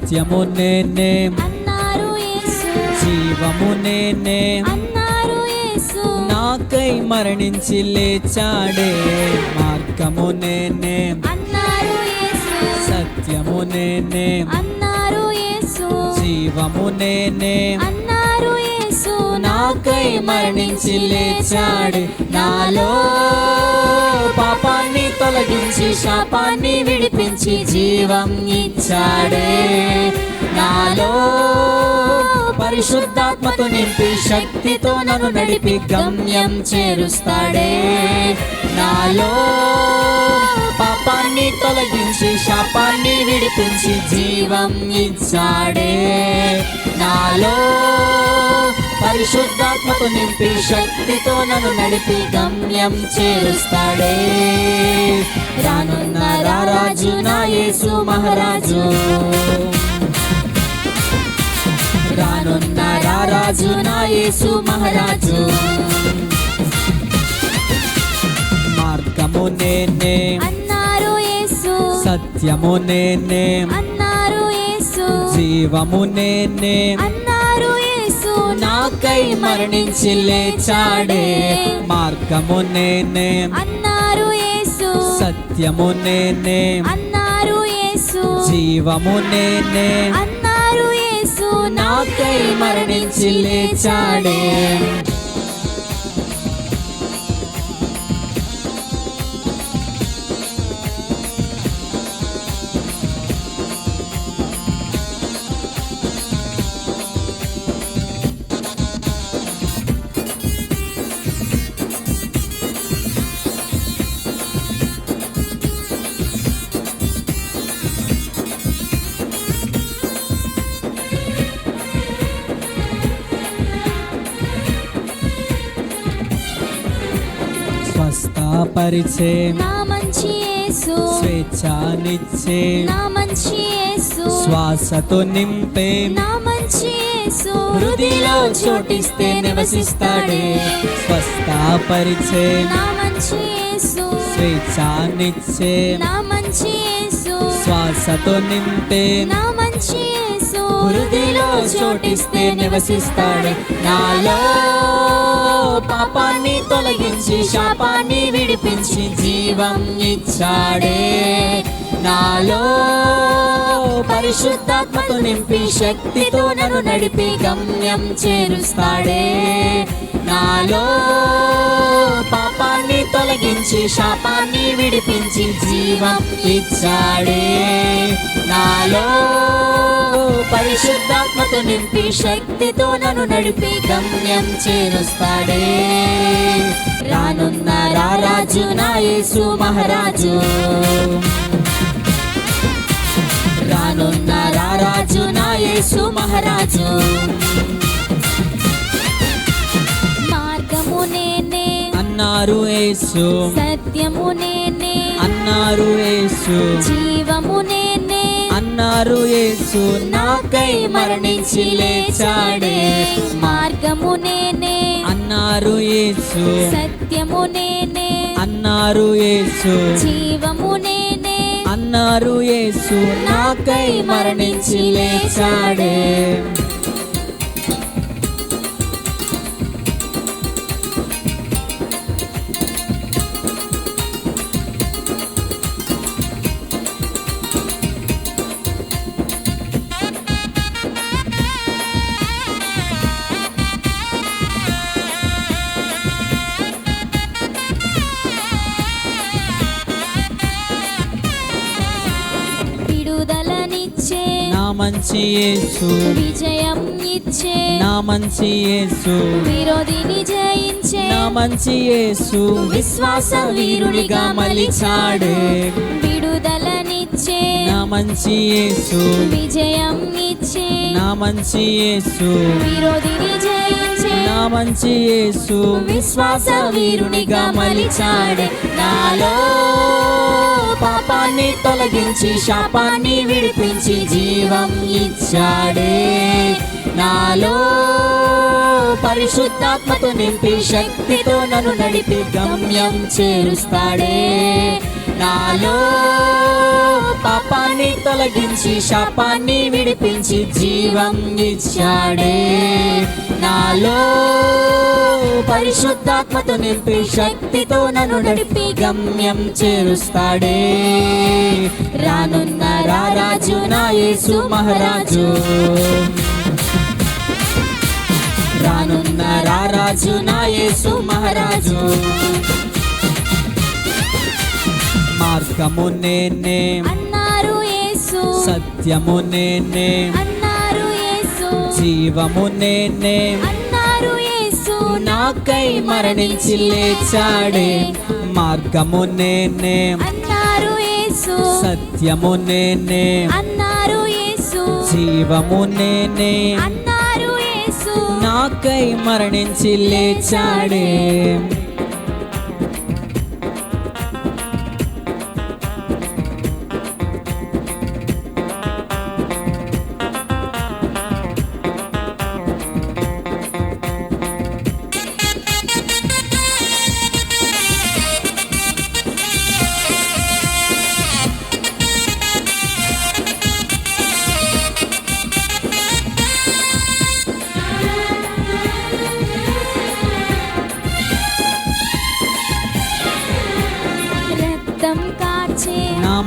సత్యము నేనే. అన్నారు జీవము నేనే. అన్నారు నాకై మరణించి లేచాడే. మార్గము నేనే. అన్నారు సత్యము నేనే. అన్నారు జీవము నేనే. అన్నారు మరణించి లేచాడు నాలో పాపాన్ని తొలగించి శాపాన్ని విడిపించి జీవం ఇచ్చాడే. నాలో పరిశుద్ధాత్మతో నింపి శక్తితో నన్ను నడిపి గమ్యం చేరుస్తాడే. నాలో పాపాన్ని తొలగించి శాపాన్ని విడిపించి జీవం ఇచ్చాడే. నాలో పరిశుద్ధాత్మతో నింపి శక్తితో నన్ను నడిపి గమ్యం చేరుస్తాడే. రానున్న రారాజు నా యేసు మహారాజు. రానున్న రారాజు నా యేసు మహారాజు. మార్గము నేనే. అన్నారు యేసు. సత్యము నేనే. అన్నారు యేసు. జీవము నేనే. అన్నారు నాకై మరణించి లేచాడే. మార్గము నేనే. అన్నారు యేసు. సత్యము నేనే. అన్నారు యేసు. జీవము నేనే. అన్నారు యేసు. నాకై మరణించి లేచాడే. స్వస్థపరిచే నా మంచి యేసు. స్వేచ్ఛనిచ్చే నా మంచి యేసు. శ్వాసతో నింపే నా మంచి యేసు. హృదిలో చోటిస్తే నివసిస్తాడే. స్వస్థపరిచే నా మంచి యేసు. స్వేచ్ఛనిచ్చే నా మంచి యేసు. శ్వాసతో నింపే నా మంచి యేసు. హృదిలో చోటిస్తే నివసిస్తాడే. నాలో పాపాన్ని తొలగించి శాపాన్ని విడిపించి జీవం ఇచ్చాడే. నాలో పరిశుద్ధాత్మతో నింపి శక్తితో నన్ను నడిపి గమ్యం చేరుస్తాడే. నాలో పాపాన్ని తొలగించి శాపాన్ని విడిపించి జీవం ఇచ్చాడే. నాలో పరిశుద్ధాత్మతో నింపి శక్తితో నన్ను నడిపి గమ్యం చేరుస్తాడే. రానున్న రారాజు నా యేసు మహారాజు. రానున్న రారాజు నా యేసు మహారాజు. మార్గము నేనే అన్నారు యేసు. సత్యము నేనే అన్నారు యేసు. జీవము నేనే అన్నారు యేసు. నాకై మరణించి లేచాడే. మార్గము నేనే అన్నారు యేసు. సత్యము నేనే అన్నారు యేసు. జీవము యేసు నాకై మరణించి లేచాడే. మంచి యేసు. విజయం ఇచ్చే నా మంచి యేసు. విరోధిని జయించే నా మంచి యేసు. విశ్వాస వీరునిగా మలిచాడే. విడుదలనిచ్చే నా మంచి యేసు. విజయం ఇచ్చే నా మంచి యేసు. విరోధిని జయించే నా మంచి యేసు. విశ్వాస వీరునిగా మలిచాడే నాలో. పాపాన్ని తొలగించి శాపాన్ని విడిపించి జీవం ఇచ్చాడే నాలో. పరిశుద్ధాత్మతో నింపి శక్తితో నన్ను నడిపి గమ్యం చేరుస్తాడే నాలో. పాపాన్ని తొలగించి శాపాన్ని విడిపించి జీవం ఇచ్చాడే. నాలో పరిశుద్ధాత్మతో నింపి శక్తితో నన్ను నడిపి గమ్యం చేరుస్తాడే. రానున్న రారాజు నా యేసు మహారాజు. రానున్న రారాజు నా యేసు మహారాజు. మార్గము నేనే సత్యము నేనే. అన్నారు యేసు. జీవము నేనే. అన్నారు యేసు. నాకై మరణించి లేచాడే. మార్గము నేనే. అన్నారు యేసు. సత్యము నేనే. అన్నారు యేసు. జీవము నేనే. అన్నారు యేసు. నాకై మరణించి లేచాడే.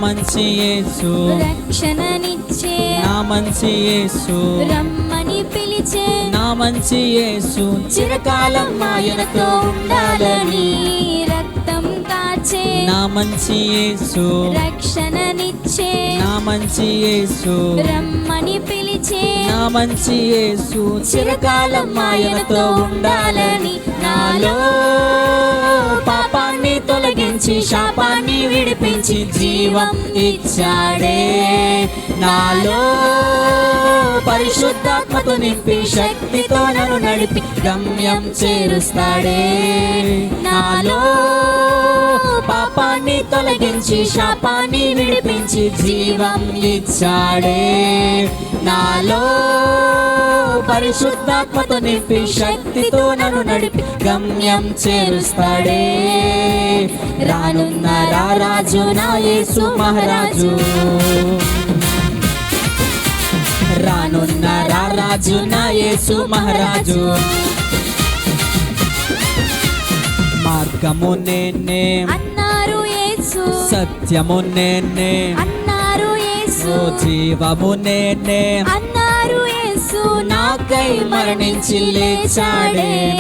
మంచి యేసు. రక్షణనిచ్చే నా మంచి యేసు. రమ్మని పిలిచే నా మంచి యేసు. చిరకాలం ఆయనతో ఉండాలని రక్తం కాచే నా మంచి యేసు. రక్షణనిచ్చే నా మంచి యేసు. రమ్మని పిలిచే నా మంచి యేసు. చిరకాలం ఆయనతో ఉండాలని నాలో పాపాన్ని తొలగించి శాపాన్ని విడిపించి జీవం ఇచ్చాడే. నాలో పరిశుద్ధాత్మతో నింపి శక్తితో నన్ను నడిపి గమ్యం చేరుస్తాడే. నాలో పాపాన్ని తొలగించి శాపాన్ని విడిపించి జీవం ఇచ్చాడే. నాలో పరిశుద్ధాత్మతో నింపి శక్తితో నన్ను నడిపి గమ్యం చేరుస్తాడే. రానున్న రారాజు నా యేసు మహారాజు. రానున్న రారాజు నా యేసు మహారాజు. మార్గము నేనే. అన్నారు యేసు. సత్యము నేనే. అన్నారు యేసు. జీవము నేనే. అన్నారు యేసు నాకై మరణించి లేచాడే.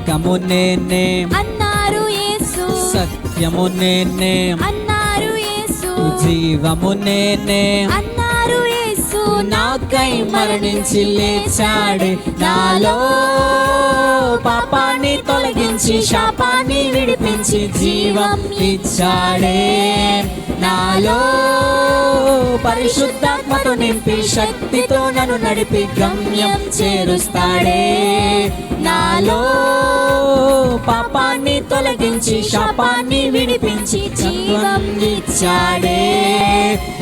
మార్గము నేనే. అన్నారు యేసు. సత్యము నేనే. అన్నారు యేసు. జీవము నేనే. అన్నారు యేసు. నాకై మరణించి లేచాడు. నాలో పాపాన్ని తొలగించి శాపాన్ని విడిపించి జీవం ఇచ్చాడే. నాలో పరిశుద్ధాత్మతో నింపి శక్తితో నన్ను నడిపి గమ్యం చేరుస్తాడే. నాలో పాపాన్ని తొలగించి శాపాన్ని విడిపించి జీవం ఇచ్చాడే.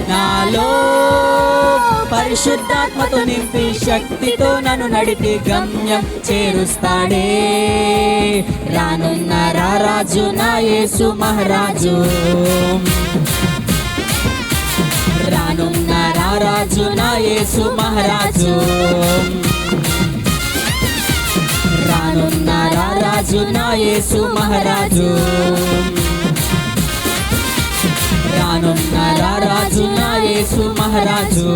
నాలో పరిశుద్ధాత్మతో నింపి శక్తితో నన్ను నడిపి గమ్యం చేరుస్తాడే. రానున్న రారాజు నా యేసు మహారాజు. రానున్న రారాజు నా యేసు మహారాజు. రానున్న రారాజు నా యేసు మహారాజు. రానున్న రారాజు నా యేసు మహారాజు.